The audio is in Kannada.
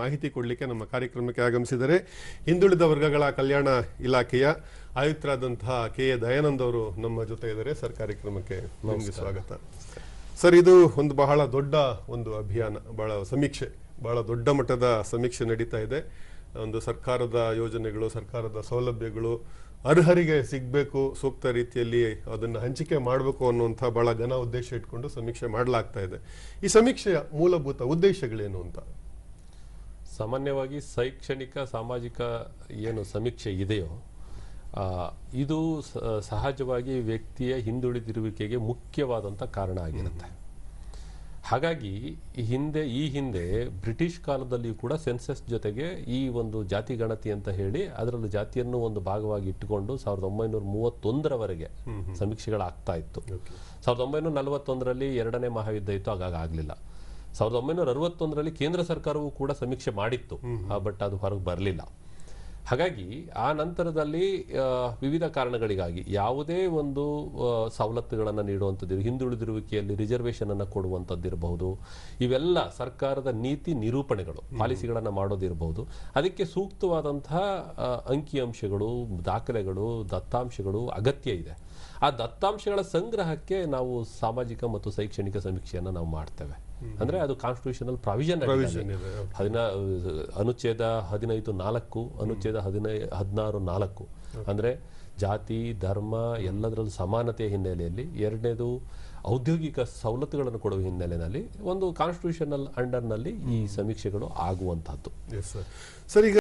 ಮಾಹಿತಿ ಕೊಡಲಿಕ್ಕೆ ನಮ್ಮ ಕಾರ್ಯಕ್ರಮಕ್ಕೆ ಆಗಮಿಸಿದರೆ ಹಿಂದುಳಿದ ವರ್ಗಗಳ ಕಲ್ಯಾಣ ಇಲಾಖೆಯ ಆಯುಕ್ತರಾದಂತಹ ಕೆ ಎ ದಯಾನಂದ್ ಅವರು ನಮ್ಮ ಜೊತೆ ಇದ್ದಾರೆ. ಸರ್ ಕಾರ್ಯಕ್ರಮಕ್ಕೆ ನಮಗೆ ಸ್ವಾಗತ. ಸರ್ ಇದು ಒಂದು ಬಹಳ ದೊಡ್ಡ ಒಂದು ಅಭಿಯಾನ ಬಹಳ ಸಮೀಕ್ಷೆ ಬಹಳ ದೊಡ್ಡ ಮಟ್ಟದ ಸಮೀಕ್ಷೆ ನಡೀತಾ ಇದೆ. ಒಂದು ಸರ್ಕಾರದ ಯೋಜನೆಗಳು ಸರ್ಕಾರದ ಸೌಲಭ್ಯಗಳು ಅರ್ಹರಿಗೆ ಸಿಗಬೇಕು ಸೂಕ್ತ ರೀತಿಯಲ್ಲಿ ಅದನ್ನು ಹಂಚಿಕೆ ಮಾಡಬೇಕು ಅನ್ನುವಂಥ ಬಹಳ ಘನ ಉದ್ದೇಶ ಇಟ್ಕೊಂಡು ಸಮೀಕ್ಷೆ ಮಾಡಲಾಗ್ತಾ ಇದೆ. ಈ ಸಮೀಕ್ಷೆಯ ಮೂಲಭೂತ ಉದ್ದೇಶಗಳೇನು ಅಂತ? ಸಾಮಾನ್ಯವಾಗಿ ಶೈಕ್ಷಣಿಕ ಸಾಮಾಜಿಕ ಏನು ಸಮೀಕ್ಷೆ ಇದೆಯೋ ಇದು ಸಹಜವಾಗಿ ವ್ಯಕ್ತಿಯ ಹಿಂದುಳಿದಿರುವಿಕೆಗೆ ಮುಖ್ಯವಾದಂಥ ಕಾರಣ ಆಗಿರುತ್ತೆ. ಹಾಗಾಗಿ ಹಿಂದೆ ಈ ಹಿಂದೆ ಬ್ರಿಟಿಷ್ ಕಾಲದಲ್ಲಿಯೂ ಕೂಡ ಸೆನ್ಸಸ್ ಜೊತೆಗೆ ಈ ಒಂದು ಜಾತಿ ಗಣತಿ ಅಂತ ಹೇಳಿ ಅದರಲ್ಲಿ ಜಾತಿಯನ್ನು ಒಂದು ಭಾಗವಾಗಿ ಇಟ್ಟುಕೊಂಡು ಸಾವಿರದ ಒಂಬೈನೂರ ಮೂವತ್ತೊಂದರವರೆಗೆ ಸಮೀಕ್ಷೆಗಳಾಗ್ತಾ ಇತ್ತು. ಸಾವಿರದ ಒಂಬೈನೂರ ನಲವತ್ತೊಂದರಲ್ಲಿ ಎರಡನೇ ಮಹಾಯುದ್ಧ ಇತ್ತು ಹಾಗಾಗಿ ಆಗಲಿಲ್ಲ. ಸಾವಿರದ ಒಂಬೈನೂರ ಅರವತ್ತೊಂದರಲ್ಲಿ ಕೇಂದ್ರ ಸರ್ಕಾರವು ಕೂಡ ಸಮೀಕ್ಷೆ ಮಾಡಿತ್ತು. ಬಟ್ ಅದು ಹೊರಗೆ ಬರಲಿಲ್ಲ. ಹಾಗಾಗಿ ಆ ನಂತರದಲ್ಲಿ ವಿವಿಧ ಕಾರಣಗಳಿಗಾಗಿ ಯಾವುದೇ ಒಂದು ಸವಲತ್ತುಗಳನ್ನು ನೀಡುವಂಥದ್ದು ಹಿಂದುಳಿದಿರುವಿಕೆಯಲ್ಲಿ ರಿಸರ್ವೇಷನ್ ಅನ್ನು ಕೊಡುವಂಥದ್ದಿರಬಹುದು ಇವೆಲ್ಲ ಸರ್ಕಾರದ ನೀತಿ ನಿರೂಪಣೆಗಳು ಪಾಲಿಸಿಗಳನ್ನು ಮಾಡೋದಿರಬಹುದು ಅದಕ್ಕೆ ಸೂಕ್ತವಾದಂತಹ ಅಂಕಿಅಂಶಗಳು ದಾಖಲೆಗಳು ದತ್ತಾಂಶಗಳು ಅಗತ್ಯ ಇದೆ. ಆ ದತ್ತಾಂಶಗಳ ಸಂಗ್ರಹಕ್ಕೆ ನಾವು ಸಾಮಾಜಿಕ ಮತ್ತು ಶೈಕ್ಷಣಿಕ ಸಮೀಕ್ಷೆಯನ್ನು ನಾವು ಮಾಡ್ತೇವೆ. ಅಂದ್ರೆ ಅದು ಕಾನ್ಸ್ಟಿಟ್ಯೂಷನಲ್ ಪ್ರಾವಿಷನ್ ಹದಿನ ಅನುಚ್ಛೇದ ಹದಿನೈದು ನಾಲ್ಕು ಅನುಚ್ಛೇದ ಹದಿನೈ ಹದಿನಾರು ನಾಲ್ಕು. ಅಂದ್ರೆ ಜಾತಿ ಧರ್ಮ ಎಲ್ಲದರಲ್ಲೂ ಸಮಾನತೆಯ ಹಿನ್ನೆಲೆಯಲ್ಲಿ ಎರಡನೇದು ಔದ್ಯೋಗಿಕ ಸವಲತ್ತುಗಳನ್ನು ಕೊಡುವ ಹಿನ್ನೆಲೆಯಲ್ಲಿ ಒಂದು ಕಾನ್ಸ್ಟಿಟ್ಯೂಷನಲ್ ಅಂಡರ್ನಲ್ಲಿ ಈ ಸಮೀಕ್ಷೆಗಳು ಆಗುವಂತಹದ್ದು. ಸರ್ ಸರ್ ಈಗ